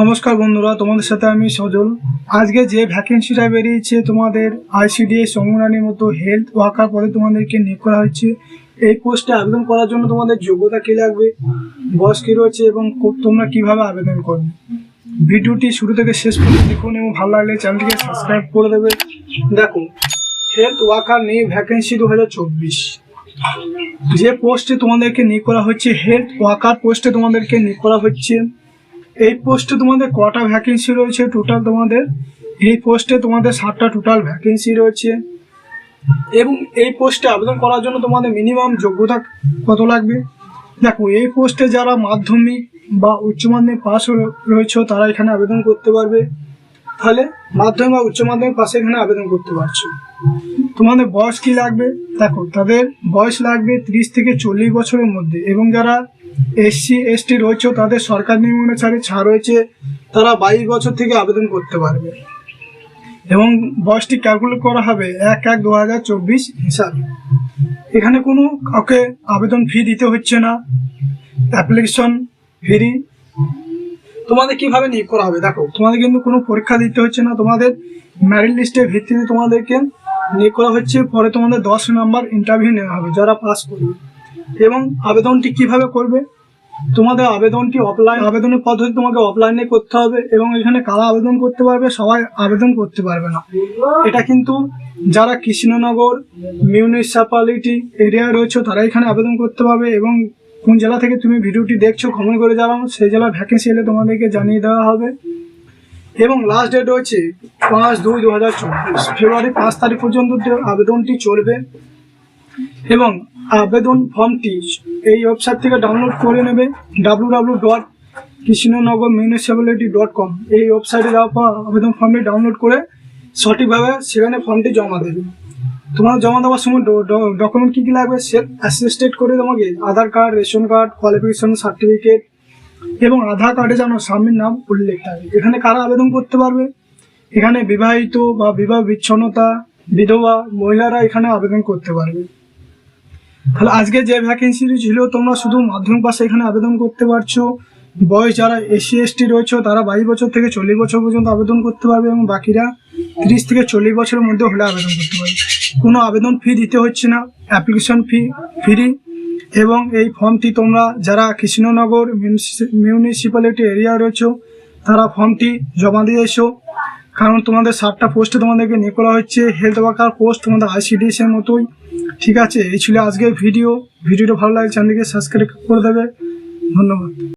নমস্কার বন্ধুরা, তোমাদের সাথে আমি সজল। আজকে যে ভ্যাকেন্সিটা বেরিয়েছে তোমাদের আইসিডিএস অঙ্গনানির মতো হেলথ ওয়ার্কার পদে তোমাদেরকে নিয়োগ করা হচ্ছে এই পোস্টে আবেদন করার জন্য তোমাদের যোগ্যতা কী লাগবে, বয়স কী রয়েছে এবং তোমরা কীভাবে আবেদন করবে? ভিডিওটি শুরু থেকে শেষ পর্যন্ত দেখুন এবং ভালো লাগলে চ্যানেলটিকে সাবস্ক্রাইব করে দেবে। দেখো হেলথ ওয়ার্কার নিয়ে ভ্যাকেন্সি দু হাজার চব্বিশ। যে পোস্টে তোমাদেরকে নিয়োগ করা হচ্ছে হেলথ ওয়ার্কার পোস্টে তোমাদেরকে নিয়োগ করা হচ্ছে। এই পোস্টে তোমাদের কটা ভ্যাকেন্সি রয়েছে টোটাল তোমাদের? এই পোস্টে তোমাদের সাতটা টোটাল ভ্যাকেন্সি রয়েছে। এবং এই পোস্টে আবেদন করার জন্য তোমাদের মিনিমাম যোগ্যতা কত লাগবে? দেখো, এই পোস্টে যারা মাধ্যমিক বা উচ্চ মাধ্যমিক পাস রয়েছে, তারা এখানে আবেদন করতে পারবে। তাহলে মাধ্যমিক বা উচ্চ মাধ্যমিক পাশে এখানে আবেদন করতে পারছ। তোমাদের বয়স কি লাগবে? দেখো, তাদের বয়স লাগবে ত্রিশ থেকে চল্লিশ বছরের মধ্যে। এবং যারা এসসি, এসটি রয়েছে তাদের সরকার নিয়ম অনুসারে ছাড় রয়েছে। তারা বাইশ বছর থেকে আবেদন করতে পারবে। এবং বয়সটি ক্যালকুলেট করা হবে এক এক দু হাজার চব্বিশ হিসাবে। এখানে কোনো কাউকে আবেদন ফি দিতে হচ্ছে না। অ্যাপ্লিকেশন ফ্রি তোমাদের কীভাবে নিয়োগ করা হবে? দেখো, তোমাদের কিন্তু কোনো পরীক্ষা দিতে হচ্ছে না। তোমাদের ম্যারিট লিস্টের ভিত্তিতে তোমাদেরকে নিয়োগ করা হচ্ছে। পরে তোমাদের দশ নাম্বার ইন্টারভিউ নেওয়া হবে, যারা পাস করবে। এবং আবেদনটি কীভাবে করবে? তোমাদের আবেদনটি অফলাইন আবেদনের পদ্ধতি তোমাকে অফলাইনে করতে হবে এবং এখানে কারা আবেদন করতে পারবে সবাই আবেদন করতে পারবে না। এটা কিন্তু যারা কৃষ্ণনগর মিউনিসিপ্যালিটি এরিয়া রয়েছে, তারা এখানে আবেদন করতে পারবে এবং কোন জেলা থেকে তুমি ভিডিওটি দেখছ কমেন্ট করে জানাও, সেই জেলার ভ্যাকেন্সি এলে তোমাদেরকে জানিয়ে দেওয়া হবে। এবং লাস্ট ডেট রয়েছে পাঁচ দুই দু হাজার চব্বিশ। ফেব্রুয়ারি পাঁচ তারিখ পর্যন্ত আবেদনটি চলবে। এবং আবেদন ফর্মটি এই ওয়েবসাইট থেকে ডাউনলোড করে নেবে W W dot Krishnanagar municipality dot com এই ওয়েবসাইটে যাওয়ার আবেদন ফর্মটি ডাউনলোড করে সঠিকভাবে সেখানে ফর্মটি জমা দেবে। তোমার জমা দেওয়ার সময় ডকুমেন্ট কী কী লাগবে সে অ্যাসিস্টেড করে তোমাকে Aadhaar card ration card qualification certificate এবং আধার কার্ডে যেন স্বামীর নাম উল্লেখ থাকে। এখানে কারা আবেদন করতে পারবে? এখানে বিবাহিত বা বিবাহ বিচ্ছন্নতা, বিধবা মহিলারা এখানে আবেদন করতে পারবে। তাহলে আজকে যে ভ্যাকেন্সি ছিল, তোমরা শুধু মাধ্যমিক পাশে এখানে আবেদন করতে পারছ। বয়স যারা এসসি, এসটি রয়েছে, তারা বাইশ বছর থেকে চল্লিশ বছর পর্যন্ত আবেদন করতে পারবে এবং বাকিরা তিরিশ থেকে চল্লিশ বছরের মধ্যে হলে আবেদন করতে পারবে। কোনো আবেদন ফি দিতে হচ্ছে না অ্যাপ্লিকেশন ফি ফ্রি এবং এই ফর্মটি তোমরা যারা কৃষ্ণনগর মিউনিসিপ্যালিটি এরিয়া রয়েছে, তারা ফর্মটি জমা দিয়ে এসো। কারণ তোমাদের সাতটা পোস্টে তোমাদেরকে নিয়ে করা হচ্ছে হেলথ ওয়ার্কার পোস্ট তোমাদের আইসিডিএস এর মতোই। ঠিক আছে এই ছিল আজকের ভিডিও ভিডিওটা ভালো লাগে চ্যানেলকে সাবস্ক্রাইব করে দেবে। ধন্যবাদ।